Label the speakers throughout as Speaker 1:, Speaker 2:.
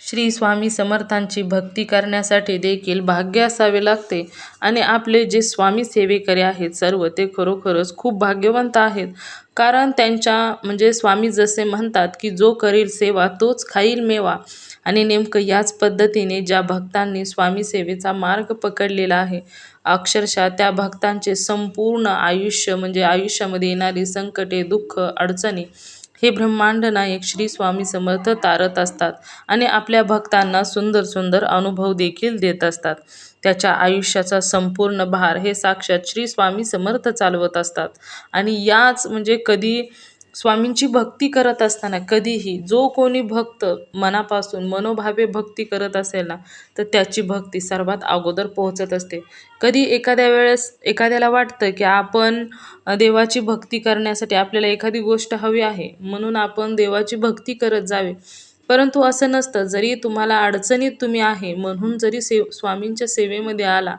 Speaker 1: श्री स्वामी समर्थांची भक्ती करण्यासाठी देखील भाग्य असावे लागते. आणि आपले जे स्वामी सेवेकरी आहेत सर्व ते खरोखरच खूप भाग्यवंत आहेत. कारण त्यांच्या म्हणजे स्वामी जसे म्हणतात की जो करील सेवा तोच खाईल मेवा. आणि नेमकं याच पद्धतीने ज्या भक्तांनी स्वामी सेवेचा मार्ग पकडलेला आहे अक्षरशः त्या भक्तांचे संपूर्ण आयुष्य म्हणजे आयुष्यामध्ये येणारी संकटे दुःख अडचणी हे ब्रह्मांड नायक श्री स्वामी समर्थ तारत असतात आणि आपल्या भक्तांना सुंदर सुंदर अनुभव देखील देत असतात. त्याच्या आयुष्याचा संपूर्ण भार हे साक्षात श्री स्वामी समर्थ चालवत असतात. आणि याच म्हणजे कधी स्वामींची भक्ती करत असताना कधीही जो कोणी भक्त मनापासून मनोभावे भक्ती करत असेल ना तर त्याची भक्ती सर्वात अगोदर पोहोचत असते. कधी एखाद्या वेळेस एखाद्याला वाटतं की आपण देवाची भक्ती करण्यासाठी आपल्याला एखादी गोष्ट हवी आहे म्हणून आपण देवाची भक्ती करत जावे. परंतु असं नसतं जरी तुम्हाला अडचणीत तुम्ही आहे म्हणून जरी सेव स्वामींच्या सेवेमध्ये आला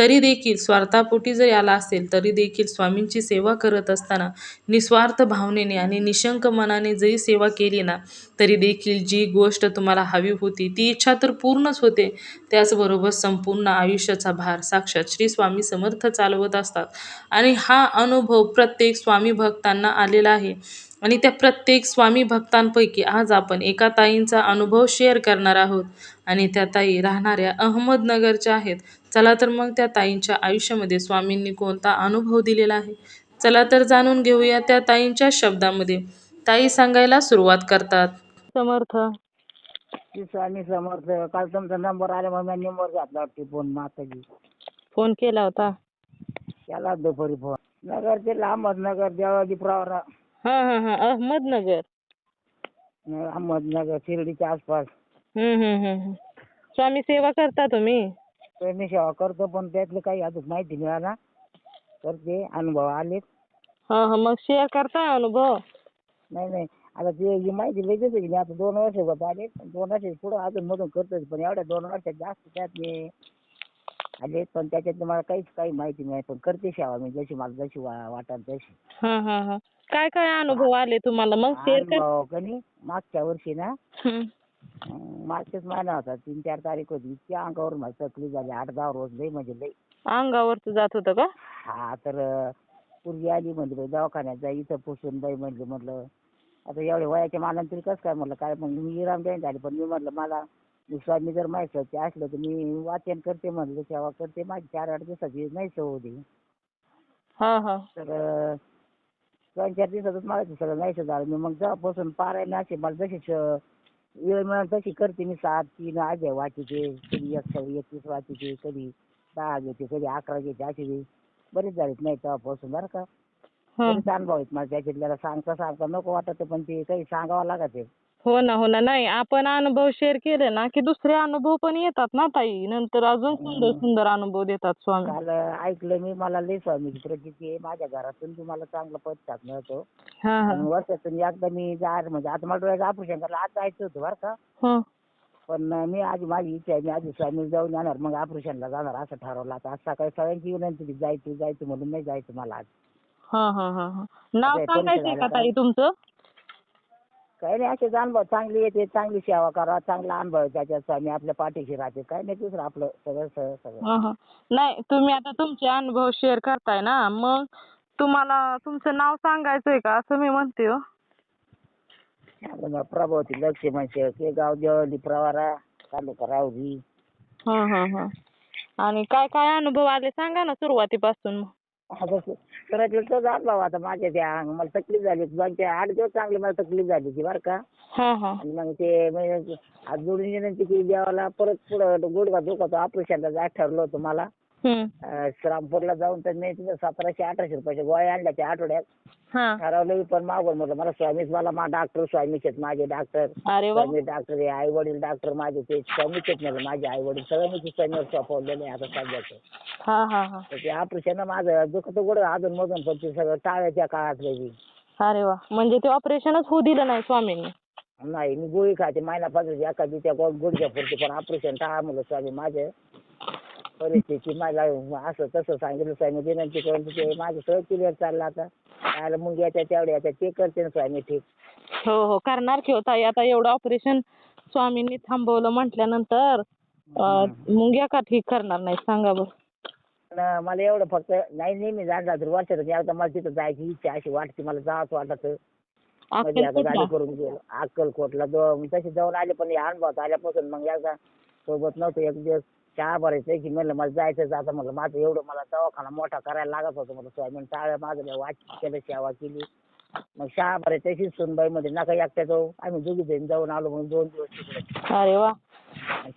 Speaker 1: तरी देखील स्वार्थापोटी जरी आला असेल तरी देखील स्वामींची सेवा करत असताना निस्वार्थ भावनेने आणि निशंक मनाने जरी सेवा केली ना तरी देखील जी गोष्ट तुम्हाला हवी होती ती इच्छा तर पूर्णच होते. त्याचबरोबर संपूर्ण आयुष्याचा भार साक्षात श्री स्वामी समर्थ चालवत असतात. आणि हा अनुभव प्रत्येक स्वामी भक्तांना आलेला आहे. आणि त्या प्रत्येक स्वामी भक्तांपैकी आज आपण एका ताईंचा अनुभव शेअर करणार आहोत. आणि त्या ताई राहणाऱ्या अहमदनगरच्या आहेत. चला तर मग त्या ताईंच्या आयुष्यामध्ये स्वामींनी कोणता अनुभव दिलेला आहे? चला तर जाणून घेऊया त्या ताईंच्या शब्दामध्ये. ताई सांगायला सुरुवात करतात. समर्थ.
Speaker 2: स्वामी समर्थ काल तुमचा नंबर आला मग मी नंबर घातला वाटते फोन माताजी
Speaker 1: फोन केला होता.
Speaker 2: केला दुपारी फोन नगर ते अहमदनगर देवाजी प्रवरा.
Speaker 1: हा हा हा. अहमदनगर.
Speaker 2: अहमदनगर शिर्डीच्या आसपास.
Speaker 1: हम्म हम्म हम्म स्वामी सेवा करता तुम्ही?
Speaker 2: तर मी सेवा करतो पण त्यातलं काही अजून माहिती मिळाला. तर ते अनुभव आलेत.
Speaker 1: हा हा. मग शेअर करताय अनुभव?
Speaker 2: नाही नाही. आता ते ही माहिती लगेच आहे की आता दोन वर्ष होत आले दोन वर्ष पुढं अजून मधून करतोय पण एवढ्या दोन वर्षात जास्त त्यात मी आले पण त्याच्यात मला काहीच काही माहिती नाही पण करते सेवा मी जशी मला जशी वा वाटेल तशी.
Speaker 1: हा हा हा. काय काय अनुभव आले तुम्हाला? मग शेअर कर.
Speaker 2: कनी मागच्या वर्षी ना
Speaker 1: हम्म.
Speaker 2: अं, मार्चच महिना होता तीन चार तारीख होती इतक्या अंगावर मला तकलीफ झाली आठ दहा रोज लई म्हणजे लई
Speaker 1: अंगावरच जात होतं का?
Speaker 2: हा तर अं, पूर्वी आली म्हणजे बाई दवाखान्यात जा इथं पुसून बाई म्हणलं म्हटलं आता एवढ्या वयाच्या मानाने तरी कसं काय म्हटलं काय मग मी विराम जॉईन झाली पण मी म्हटलं मला स्वामी जर माहिती ते असलं तर मी वाचन करते म्हणलं सेवा करते. माझी चार आठ दिवसाची नाही सवय होती.
Speaker 1: हा हा.
Speaker 2: तर दोन चार दिवसातच मला ते सगळं नाहीसं झालं. मी मग जेव्हापासून पारायण असे मला जशी श- वेळ मिळाल तशी करते मी. सात तीन अध्याय वाचायचे कधी एक एकवीस वाचायचे कधी दहा घेते कधी अकरा घेते. असे बरेच झालेत नाही तेव्हापासून बरं का. बरेच अनुभव आहेत मला. त्याच्यातल्याला सांगता सांगता नको वाटत पण ते काही सांगावं लागत आहे.
Speaker 1: हो ना हो ना. नाही आपण अनुभव शेअर केले ना की दुसरे अनुभव पण येतात ना ताई. नंतर अजून सुंदर सुंदर अनुभव देतात स्वामी.
Speaker 2: काल ऐकलं मी मला लई स्वामीची प्रचिती आहे. माझ्या घरातून बी मला चांगला पश्चात मिळतो
Speaker 1: हा हा.
Speaker 2: आणि वर्षातून एकदा मी जा म्हणजे आता मला डोळ्याचं ऑपरेशन करायला आज जायचं होतं बरं का.
Speaker 1: हा.
Speaker 2: पण मी आधी माझी इच्छा आहे मी आधी स्वामी जाऊन येणार मग ऑपरेशनला जाणार असं ठरवलं आता आज सकाळी सगळ्यांची विनंती होती, जायचं जायचं म्हणून नाही जायचं मला आज.
Speaker 1: हा हा हा हा. नाव
Speaker 2: हे
Speaker 1: सांगायचंय
Speaker 2: परीक्षा
Speaker 1: का ताई तुमचं?
Speaker 2: काही नाही असे अनुभव चांगले येते चांगली सेवा करा चांगला अनुभव आहे त्याच्यात स्वामी आपल्या पाठीशी राहते. काही नाही दुसरं आपलं सगळं सगळं सगळं.
Speaker 1: नाही तुम्ही आता तुमचे अनुभव शेअर करताय ना मग तुम्हाला तुमचं नाव सांगायचंय का? असं मी म्हणते हो.
Speaker 2: आपलं नाव प्रभावती लक्ष्मण शेळके हे गाव देवळी प्रवारा तालुका
Speaker 1: हा हा हा. आणि काय काय अनुभव आले? सांगा ना सुरुवातीपासून
Speaker 2: तर जात बाबा आता माझ्या त्या मला तकलीफ झाली. दोन ते आठ दिवस चांगली मला तकलीफ झाली ती बरं का.
Speaker 3: हा हा.
Speaker 2: आणि मग ते म्हणजे हात जोडून विनंती केली देवाला. परत पुढं गुडघा दुखतो. ऑपरेशनला जायचं ठरलं होतं मला.
Speaker 3: हम्म.
Speaker 2: श्रामपूरला जाऊन तर मी तिथं सतराशे अठराशे रुपयाच्या गोळ्या आणल्या त्या आठवड्यात.
Speaker 3: हा.
Speaker 2: ठरवलं मी पण मागून म्हटलं मला स्वामीच मला मा डॉक्टर स्वामीच आहेत माझे डॉक्टर
Speaker 3: अरे वा.
Speaker 2: स्वामी डॉक्टर आहे आई वडील डॉक्टर माझे ते स्वामीच आहेत मला माझे आई वडील सगळं मी स्वामीवर सोपवलेलं आहे आता सध्याचं.
Speaker 3: हा हा हा.
Speaker 2: तर ते ऑपरेशन माझं दुखतं गुडघं अजून मधून पण ते सगळं टाळ्याच्या काळातलं बी
Speaker 3: अरे वा. म्हणजे ते ऑपरेशनच होऊ दिलं नाही स्वामींनी.
Speaker 2: नाही मी गोळी खाते महिना पासून एका दिवशी गुडघ्यापुरती पण ऑपरेशन टाळा म्हणलं स्वामी माझे. परिस्थिती मला असं तसं सांगितलं स्वामी विनंती करून ते माझं सगळं क्लिअर चाललं आता. काय मग याच्या तेवढ्या याच्या ते करते ना स्वामी ठीक.
Speaker 3: हो हो करणार की होता आता एवढं ऑपरेशन स्वामींनी थांबवलं म्हटल्यानंतर अं, मुंग्या का ठीक करणार नाही? सांगा बरं.
Speaker 2: मला एवढं फक्त नाही नेहमी जाणार तर वर्षात एकदा मला तिथं जायची इच्छा अशी वाटते. मला जावंच वाटत. मध्ये आता
Speaker 3: अक्कलकोटला?
Speaker 2: गाडी करून गेलो. अक्कलकोटला दो तशी जाऊन आले पण या अनुभवात आल्यापासून मग एकदा सोबत नव्हतं एक दिवस. चहा भरायचं की म्हणलं मला जायचं आता म्हणलं माझं एवढं मला दवाखाना मोठा करायला लागत होतं म्हणलं स्वामी टाळ्या माझं लय वाच केलं सेवा केली. मग शहा भरायचं सुनबाई मध्ये नका एकट्या जाऊ. आम्ही दोघी जण जाऊन आलो म्हणून दोन दिवस तिकडे.
Speaker 3: अरे वा.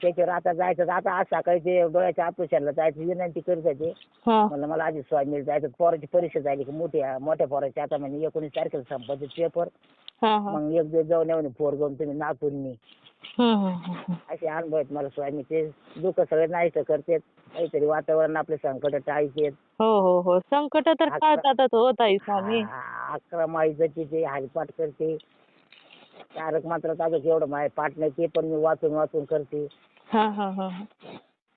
Speaker 2: त्याच्यावर आता जायचं तर आता आज सकाळी ते डोळ्याच्या ऑपरेशनला जायचं विनंती करत होते.
Speaker 3: हा.
Speaker 2: म्हणलं मला आधी स्वामीला जायचं. पोराची परीक्षा झाली की मोठी मोठ्या पोराची. आता म्हणजे एकोणीस तारखेला संपायचे पेपर मग एक दिवस जाऊन येऊन पोर जाऊन तुम्ही नातून मी. असे अनुभव आहेत मला स्वामीचे दुःख सगळे नाहीच करतात. काहीतरी वातावरण आपले संकट टाळीचे
Speaker 3: हो हो हो. संकट तर हो ताई स्वामी.
Speaker 2: अकरा माईचं ते हरिपाठ करते. तारक मात्र ताजक एवढं माय पाठ नाही ते पण मी वाचून वाचून करते.
Speaker 3: हा हा हा. हा.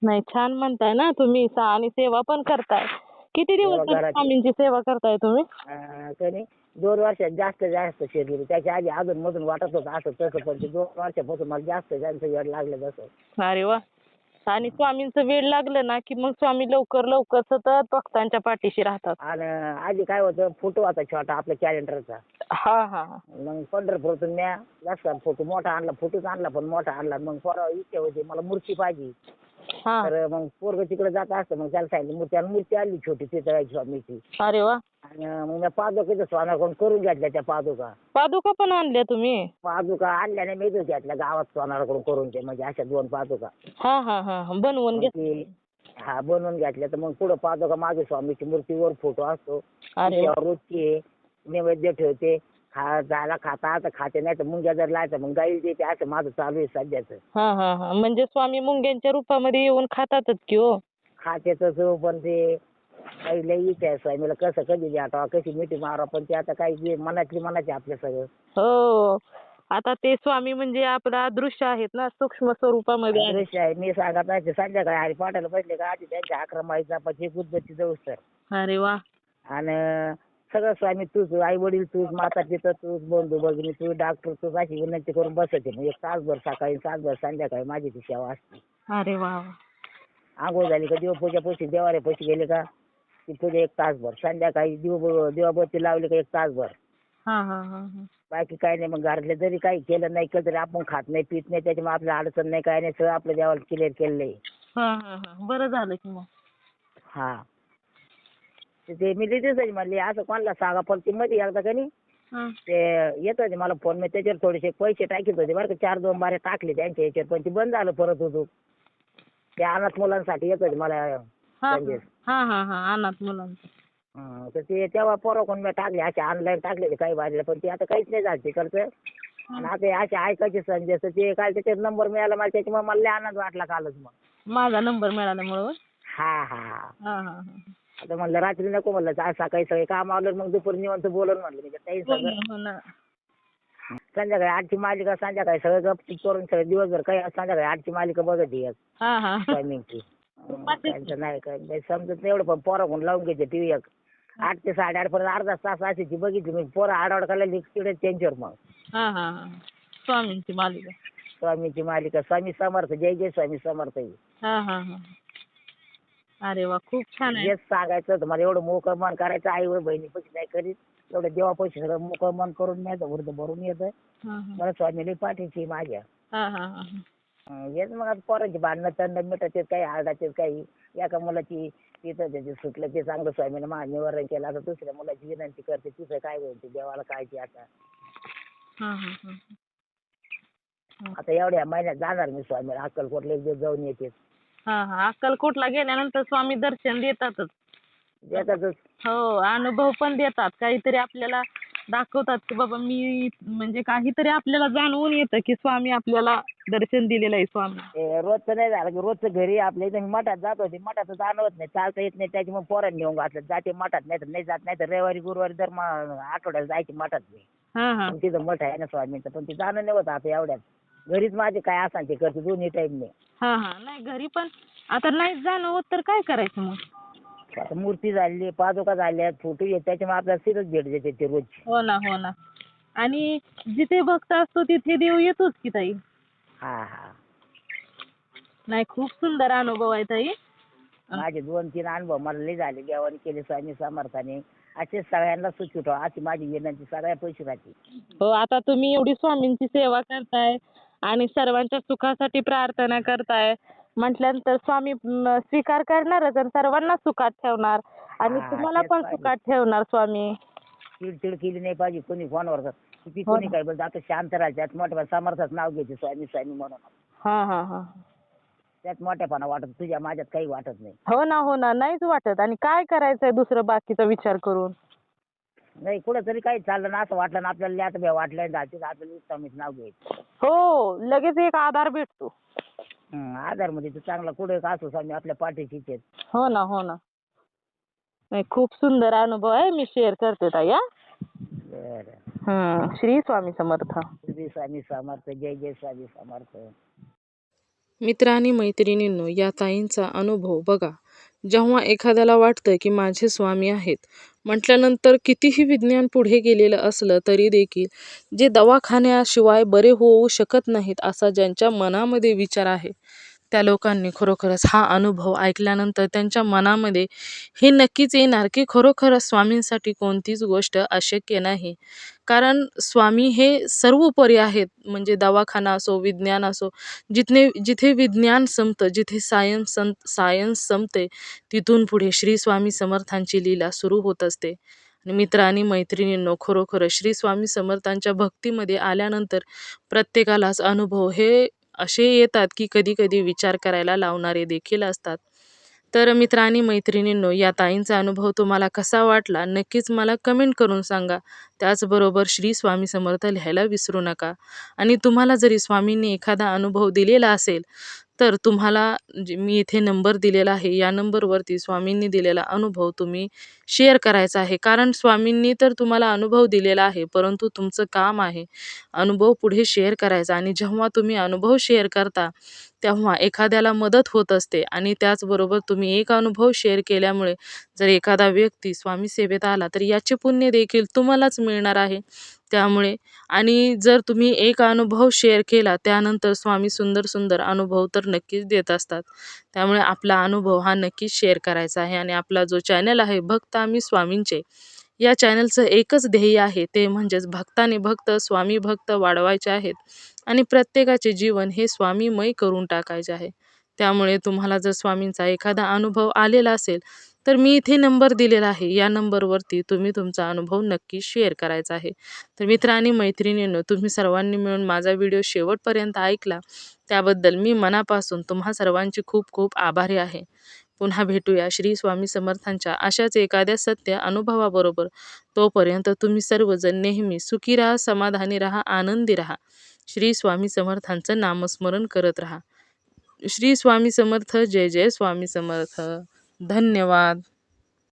Speaker 3: नाही छान म्हणताय ना तुम्ही. सा- आणि सेवा पण करताय. किती दिवस
Speaker 2: सेवा
Speaker 3: झाले
Speaker 2: घराची.
Speaker 3: स्वामींची सेवा करताय तुम्ही?
Speaker 2: अं, दोन वर्षात जास्त जास्त शिरली त्याच्या आधी अजून मधून वाटत होतं असं तसं पण ते दोन वर्षापासून मला जास्त त्यांचं वेळ लागलं जसं
Speaker 3: अरे वा. आणि स्वामींचं वेळ लागलं ना की मग स्वामी लवकर लवकर सतत भक्तांच्या पाठीशी राहतात.
Speaker 2: आणि आधी काय होतं फोटो होता छोटा आपल्या कॅलेंडरचा
Speaker 3: हा हा हा.
Speaker 2: मग पंढरपूरतून म्या जास्त फोटो मोठा आणला फोटोच आणला पण मोठा आणला. मग पोरा इच्छा होती मला मूर्ती पाहिजे.
Speaker 3: हा.
Speaker 2: तर मग पोरग तिकडे जात असतं मग त्याला सांगितलं मूर्ती आणि मूर्ती आणली छोटी तिथं स्वामीची.
Speaker 3: अरे वा.
Speaker 2: आणि मग मी पादुका सोनाकडून करून घेतल्या त्या पादुका.
Speaker 3: पादुका पण आणल्या तुम्ही?
Speaker 2: पादुका आणल्याने मी इथं घेतल्या गावात सोनाराकडून करून ते म्हणजे अशा दोन पादुका.
Speaker 3: हा हा हा हा. बनवून
Speaker 2: मग
Speaker 3: घे
Speaker 2: ती हा बनवून घेतल्या. तर मग पुढं पादुका मागे स्वामीची मूर्तीवर फोटो असतो.
Speaker 3: अरे वा.
Speaker 2: त्याच्यावर रोजची. नैवेद्य ठेवते. खा जायला खाता आता खाते नाही तर मुंग्या जर लायचं मग गाईल देते असं माझं चालू आहे सध्याचं.
Speaker 3: हा हा हा. म्हणजे स्वामी मुंग्यांच्या रूपामध्ये येऊन खातातच की हो?
Speaker 2: खाते तसं पण ते काही लई इच्छा आहे स्वामीला. कसं कधी द्यावा कशी मिठी मारा पण ते आता काही जे मनातली मनाची आपल्या सगळं.
Speaker 3: हो. आता ते स्वामी म्हणजे आपलं अदृश्य आहेत ना सूक्ष्म स्वरूपामध्ये.
Speaker 2: दृश्य आहे. मी सांगत नाही ते संध्याकाळी हरी पाठायला बसले का आधी त्यांच्या अकरा माईचा पण जाऊ सर.
Speaker 3: अरे वा.
Speaker 2: आणि सगळं स्वामी तूच आई वडील तूच माता पिता तूच बंधू भगिनी तू डॉक्टर तूच अशी विनंती करून बसते मग एक तासभर सकाळी तासभर संध्याकाळी माझी ती सेवा असते.
Speaker 3: अरे वा वा.
Speaker 2: आंघोळ झाली का देवपूजा पैसे देवारे पैसे गेले का ती पूजा एक तासभर. संध्याकाळी दिव देवाबत्ती लावली का एक तासभर.
Speaker 3: हा हा हा हा.
Speaker 2: बाकी काही नाही मग घरातले जरी काही केलं नाही केलं तरी आपण खात नाही पित नाही त्याच्यामुळे आपल्या अडचण नाही काय नाही सगळं आपल्या देवाला क्लिअर केलेलं आहे.
Speaker 3: हा हा हा. बरं झालं की मग.
Speaker 2: हा. ते मी तिथेच म्हणले असं कोणाला सांगा पण ती मध्ये एकदा का नाही
Speaker 3: हा.
Speaker 2: ते येत होते मला फोन मी त्याच्यावर थोडेसे पैसे टाकीत होते बरं का चार दोन बारे टाकले त्यांच्या याच्यावर पण ती बंद झालं परत होतो. ते अनाथ मुलांसाठी येत होते मला.
Speaker 3: हा
Speaker 2: संदेश
Speaker 3: हा हा हा अनाथ मुलांचं
Speaker 2: हं, तर ते तेव्हा पोरं कोण मी टाकले असे ऑनलाईन टाकलेले काही बाजूला पण ते आता काहीच नाही झालं तिकडचं. आणि आता हे असे ऐकायचे संदेश तर ते काय त्याच्यात नंबर मिळाला मला त्याच्यामुळे मला लय आनंद वाटला कालच मग.
Speaker 3: माझा नंबर मिळाल्यामुळं
Speaker 2: हा हा.
Speaker 3: हा हा हा.
Speaker 2: आता म्हणलं रात्री नको म्हणलं आज सकाळी सगळे काम आवलं मग दुपारी निवांत बोलून म्हणलं मी. काही सगळं
Speaker 3: हो ना.
Speaker 2: संध्याकाळी आठची मालिका संध्याकाळी सगळं गपचिप करून सगळं दिवसभर काही संध्याकाळी आठची मालिका बघत
Speaker 3: हा हा.
Speaker 2: टायमिंगची त्यांचं नाही काय नाही समजत नाही एवढं पण पोरं कोण लावून घ्यायचे टीव्ही एक. आठ ते साडेआठ पर्यंत अर्धा तास असायची बघितली मी पोरं आडावड करायला तिकडे त्यांच्यावर मग.
Speaker 3: हा हा हा. स्वामींची मालिका.
Speaker 2: स्वामीची मालिका स्वामी समर्थ जय जय स्वामी समर्थ. ही.
Speaker 3: हा हा हा. अरे वा खूप छान आहे.
Speaker 2: हेच सांगायचं होतं मला एवढं मोकळं मन करायचं आई व बहिणी पैसे नाही करीत. एवढं देवापाशी सगळं मोकळं मन करून न्यायचं वृद्ध भरून येतं
Speaker 3: हा हा.
Speaker 2: मला स्वामीला पाठीची माझ्या.
Speaker 3: हा हा हा
Speaker 2: अं, हेच मग आता पोरांची भांडणं तंड मिठाचे काही आरडाचे काही. एका मुलाची तिथं त्याचे सुटलं ते चांगलं स्वामीनं माझं निवारण केलं आता दुसऱ्या मुलाची विनंती करते तिथं काय होईल ते देवाला काय ते आता.
Speaker 1: हा हा हा.
Speaker 2: आता एवढ्या महिन्यात जाणार मी स्वामीला अक्कलकोटला एक दिवस जाऊन येते.
Speaker 1: हा हा. अक्कलकोटला गेल्यानंतर स्वामी दर्शन देतातच. हो अनुभव पण देतात. काहीतरी आपल्याला दाखवतात की बाबा मी म्हणजे काहीतरी आपल्याला जाणवून येतं की स्वामी आपल्याला दर्शन दिलेलं आहे स्वामी.
Speaker 2: रोजचं नाही झालं की रोजचं घरी आपल्या इथं मठात जात होते. मठात जाणवत नाही. चालता येत नाही. त्याची मग पोरांनी नेऊन घातलं. जाते मठात नाही तर नाही जात नाही तर रविवारी गुरुवारी दर मा- आठवड्याला जायची मठात मी
Speaker 1: हा हा.
Speaker 2: पण तिथं मठ आहे ना स्वामींचं. पण ते जाणं नाही होत आता एवढ्यात. घरीच माझे काय असाल ते करते दोन्ही टाईमने
Speaker 1: हा हा नाही घरी पण. आता नाही जाणं होत तर काय करायचं मग?
Speaker 2: आता मूर्ती झाली पादुका झाल्या फोटो येत त्याच्यामुळे आपल्याला तिथंच भेट देते ते रोज
Speaker 1: हो ना हो ना. आणि जिथे भक्त असतो तिथे देव येतोच की ताई?
Speaker 2: हा हा.
Speaker 1: नाही खूप सुंदर अनुभव आहे ताई.
Speaker 2: माझे दोन तीन अनुभव मला लई झाले. देवाने केले स्वामी समर्थाने. असे सगळ्यांना सुचवतो अशी माझी विनंती सगळ्या पैसे राहते
Speaker 1: हो आता तुम्ही एवढी स्वामींची सेवा करताय. आणि सर्वांच्या सुखासाठी प्रार्थना करताय. म्हटल्यानंतर स्वामी म, स्वीकार करणारच आणि सर्वांना सुखात ठेवणार. आणि
Speaker 2: हा,
Speaker 1: तुम्हाला
Speaker 2: तेच
Speaker 1: पण
Speaker 2: पाहिजे.
Speaker 1: सुखात ठेवणार स्वामी.
Speaker 2: चिडचिड केली नाही पाहिजे कोणी फोनवर. किती
Speaker 1: हो
Speaker 2: कोणी
Speaker 1: ना.
Speaker 2: काय बोलतं आता शांत राहायचं त्यात मोठ्या समर्थाचं नाव घ्यायचे स्वामी स्वामी म्हणून.
Speaker 1: हा हा हा.
Speaker 2: त्यात मोठ्यापणा वाटत तुझ्या माझ्यात काही वाटत नाही.
Speaker 1: हो ना हो ना नाहीच वाटत. आणि काय करायचंय दुसरं बाकीचा विचार करून?
Speaker 2: नाही कुठं तरी काही चाललं ना असं वाटलं ना आपल्याला आता भ्या वाटलं ना तिथं आपल्याला स्वामीचं नाव घ्यायचं
Speaker 1: हो लगेच एक आधार भेटतो.
Speaker 2: हं, आधारमध्ये तर चांगला कुठे का असो स्वामी आपल्या आहेत
Speaker 1: हो ना हो ना. नाही खूप सुंदर अनुभव आहे मी शेअर करते ताई हा.
Speaker 2: बरं.
Speaker 1: हम्म श्री स्वामी समर्थ.
Speaker 2: श्री स्वामी समर्थ जय जय स्वामी समर्थ.
Speaker 1: मित्र आणि मैत्रिणींनो या ताईंचा अनुभव बघा. जेव्हा एखाद्याला वाटतं की माझे स्वामी आहेत म्हटल्यानंतर कितीही विज्ञान पुढे गेलेलं असलं तरी देखील जे दवाखान्याशिवाय बरे होऊ शकत नाहीत असा ज्यांच्या मनामध्ये विचार आहे त्या लोकांनी खरोखरच हा अनुभव ऐकल्यानंतर त्यांच्या मनामध्ये हे नक्कीच येणार की खरोखरच स्वामींसाठी कोणतीच गोष्ट अशक्य नाही. कारण स्वामी हे सर्वोपरी आहेत. म्हणजे दवाखाना असो विज्ञान असो जिथने जिथे विज्ञान संपतं जिथे सायन्स सं सायन्स संपते तिथून पुढे श्री स्वामी समर्थांची लीला सुरू होत असते. आणि मित्र आणि मैत्रिणींनो खरोखर श्री स्वामी समर्थांच्या भक्तीमध्ये आल्यानंतर प्रत्येकालाच अनुभव हे असे येतात की कधी कधी विचार करायला लावणारे देखील असतात. तर मित्र आणि मैत्रिणींनो या ताईंचा अनुभव तुम्हाला कसा वाटला? नक्कीच मला कमेंट करून सांगा. त्याचबरोबर श्री स्वामी समर्थ लिहायला विसरू नका. आणि तुम्हाला जरी स्वामींनी एखादा अनुभव दिलेला असेल तर तुम्हाला जे मी इथे नंबर दिलेला आहे या नंबरवरती स्वामींनी दिलेला अनुभव तुम्ही शेअर करायचा आहे. कारण स्वामींनी तर तुम्हाला अनुभव दिलेला आहे परंतु तुमचं काम आहे अनुभव पुढे शेअर करायचा. आणि जेव्हा तुम्ही अनुभव शेअर करता तेव्हा एखाद्याला मदत होत असते आणि त्याचबरोबर तुम्ही एक अनुभव शेअर केल्यामुळे जर एखादा व्यक्ती स्वामी सेवेत आला तर याचे पुण्य देखील तुम्हालाच मिळणार आहे. त्यामुळे आणि जर तुम्ही एक अनुभव शेअर केला त्यानंतर स्वामी सुंदर सुंदर अनुभव तर नक्कीच देत असतात. त्यामुळे आपला अनुभव हा नक्कीच शेअर करायचा आहे आणि आपला जो चॅनल आहे भक्त आम्ही स्वामींचे या चॅनलचं एकच ध्येय आहे ते म्हणजेच भक्ताने भक्त स्वामी भक्त वाढवायचे आहेत आणि प्रत्येकाचे जीवन हे स्वामीमय करून टाकायचे आहे. त्यामुळे तुम्हाला जर स्वामींचा एखादा अनुभव आलेला असेल तर मी इथे नंबर दिलेला आहे. या नंबरवरती तुम्ही तुमचा अनुभव नक्की शेअर करायचा आहे. तर मित्र आणि मैत्रिणींनो तुम्ही सर्वांनी मिळून माझा व्हिडिओ शेवटपर्यंत ऐकला. त्याबद्दल मी मनापासून तुम्हा सर्वांची खूप खूप आभारी आहे. पुन्हा भेटूया. श्री स्वामी समर्थांच्या अशाच एखाद्या सत्य अनुभवाबरोबर तोपर्यंत तुम्ही सर्वजण नेहमी सुखी राहा समाधानी राहा आनंदी राहा. श्री स्वामी समर्थांचं नामस्मरण करत राहा. श्री स्वामी समर्थ जय जय स्वामी समर्थ. धन्यवाद.